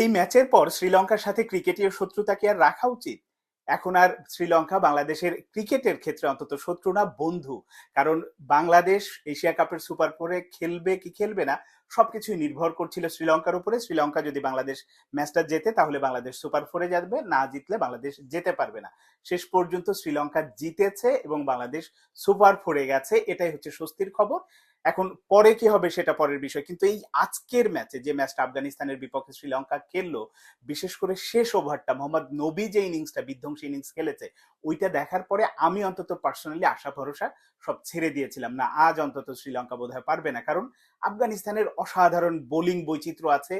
এই ম্যাচের পর শ্রীলঙ্কার সাথে ক্রিকেটীয় শত্রুতা কি আর রাখা উচিত। এখন আর শ্রীলঙ্কা বাংলাদেশের ক্রিকেটের ক্ষেত্রে অন্তত শত্রু না, বন্ধু। কারণ বাংলাদেশ এশিয়া কাপের সুপার ফোরে খেলবে কি খেলবে না, সবকিছুই নির্ভর করছিল শ্রীলঙ্কার উপরে। শ্রীলঙ্কা যদি বাংলাদেশ ম্যাচটা জেতে, তাহলে বাংলাদেশ সুপার ফোরে যাবে। না জিতলে বাংলাদেশ যেতে পারবে না। শেষ পর্যন্ত শ্রীলঙ্কা জিতেছে এবং বাংলাদেশ সুপার ফোরে গেছে। এটাই হচ্ছে স্বস্তির খবর। এখন পরে কি হবে সেটা পরের বিষয়। কিন্তু এই আজকের ম্যাচে যে ম্যাচটা আফগানিস্তানের বিপক্ষে শ্রীলঙ্কা খেললো, বিশেষ করে শেষ ওভারটা, মোহাম্মদ নবী যে ইনিংসটা বিধ্বংসী ইনিংস খেলেছে, ওইটা দেখার পরে আমি অন্তত পার্সোনালি আশা, ভরসা সব ছেড়ে দিয়েছিলাম। না, আজ অন্তত শ্রীলঙ্কা বোধহয় পারবে না। কারণ আফগানিস্তানের অসাধারণ বোলিং বৈচিত্র্য আছে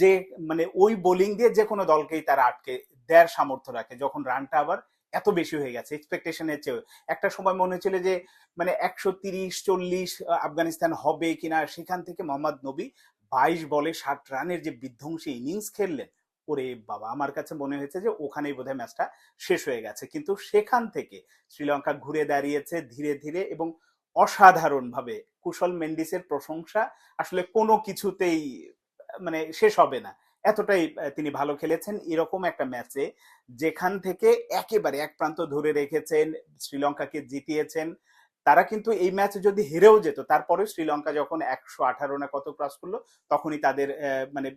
যে মানে ওই বোলিং দিয়ে যে কোনো দলকেই তারা আটকে দেয়ার সামর্থ্য রাখে। যখন রানটা আবার এত বেশি হয়ে গেছে এক্সপেকটেশনের চেয়ে একটা সময় মনে হচ্ছিল যে মানে একশো তিরিশ, চল্লিশ আফগানিস্তান হবে কিনা, সেখান থেকে মোহাম্মদ নবী বাইশ বলে ষাট রানের যে বিধ্বংসী ইনিংস খেললেন, ওরে বাবা, আমার কাছে মনে হয়েছে যে ওখানেই বোধহয় ম্যাচটা শেষ হয়ে গেছে। কিন্তু সেখান থেকে শ্রীলঙ্কা ঘুরে দাঁড়িয়েছে ধীরে ধীরে এবং অসাধারণভাবে কুশল মেন্ডিসের প্রশংসা আসলে কোনো কিছুতেই মানে শেষ হবে না। এতটাই তিনি ভালো খেলেছেন এরকম একটা ম্যাচে যেখান থেকে একেবারে এক প্রান্ত ধরে রেখেছেন, শ্রীলঙ্কাকে জিতিয়েছেন। তারা কিন্তু এই ম্যাচে যদি হেরেও যেত, তারপরে শ্রীলঙ্কা যখন একশো আঠারো না কত ক্রস করল, তখনই তাদের মানে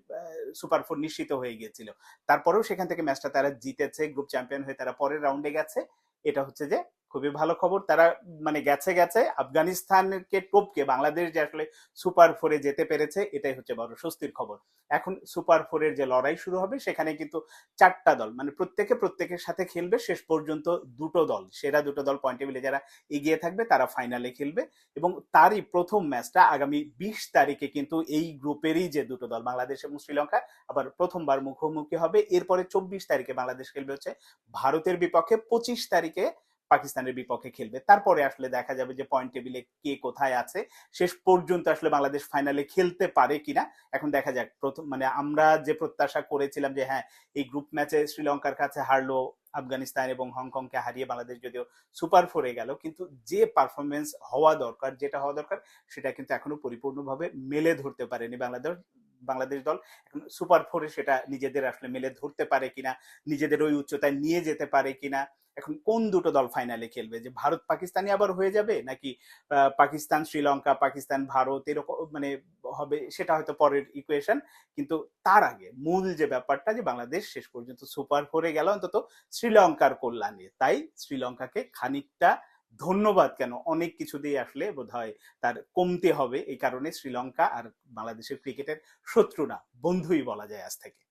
সুপার ফোর নিশ্চিত হয়ে গিয়েছিল। তারপরেও সেখান থেকে ম্যাচটা তারা জিতেছে গ্রুপ চ্যাম্পিয়ন হয়ে তারা পরের রাউন্ডে গেছে। এটা হচ্ছে যে খুবই ভালো খবর। তারা মানে গেছে গেছে। আফগানিস্তানকে টপকে বাংলাদেশ যে আসলে সুপার ফোরে যেতে পেরেছে, এটাই হচ্ছে বড় স্বস্তির খবর। এখন সুপার ফোরের যে লড়াই শুরু হবে, সেখানে কিন্তু চারটা দল মানে প্রত্যেকে প্রত্যেকের সাথে খেলবে, শেষ পর্যন্ত দুটো দল, সেরা দুটো দল পয়েন্ট টেবিলে যারা এগিয়ে থাকবে, তারা ফাইনালে খেলবে। এবং তারই প্রথম ম্যাচটা আগামী বিশ তারিখে কিন্তু এই গ্রুপেরই যে দুটো দল, বাংলাদেশ এবং শ্রীলঙ্কা, আবার প্রথমবার মুখোমুখি হবে। এরপরে চব্বিশ তারিখে বাংলাদেশ খেলবে হচ্ছে ভারতের বিপক্ষে। পঁচিশ তারিখে পাকিস্তানের বিপক্ষে খেলবে। তারপরে আসলে দেখা যাবে যে পয়েন্ট টেবিলে কে কোথায় আছে। শেষ পর্যন্ত আসলে বাংলাদেশ ফাইনালে খেলতে পারে কিনা। এখন দেখা যাক। প্রথম মানে আমরা যে প্রত্যাশা করেছিলাম যে হ্যাঁ এই গ্রুপ ম্যাচে শ্রীলঙ্কার কাছে হারলো আফগানিস্তান এবং হংকংকে হারিয়ে বাংলাদেশ যদিও সুপার ফোরে গেল, কিন্তু যে পারফরমেন্স হওয়া দরকার, যেটা হওয়া দরকার, সেটা কিন্তু এখনও পরিপূর্ণভাবে মেলে ধরতে পারেনি বাংলাদেশ বাংলাদেশ দল। এখন সুপার ফোরে সেটা নিজেদের আসলে মেলে ধরতে পারে কিনা, নিজেদের ওই উচ্চতায় নিয়ে যেতে পারে কিনা এখন কোন দুটো দল ফাইনালে খেলবে? যে ভারত পাকিস্তানি আবার হয়ে যাবে, নাকি পাকিস্তান, শ্রীলঙ্কা, পাকিস্তান, ভারত, এরকম মানে হবে, সেটা হয়তো পরের ইকুয়েশন কিন্তু তার আগে মূল যে ব্যাপারটা, যে বাংলাদেশ শেষ পর্যন্ত সুপার ফোরে গেল, অন্তত শ্রীলঙ্কার কল্যাণে তাই শ্রীলঙ্কাকে খানিকটা ধন্যবাদ কেন? অনেক কিছু দিয়ে আসলে বোধ হয় তার কমতে হবে, এই কারণে শ্রীলঙ্কা আর বাংলাদেশের ক্রিকেটের শত্রু না বন্ধুই বলা যায় আজ থেকে।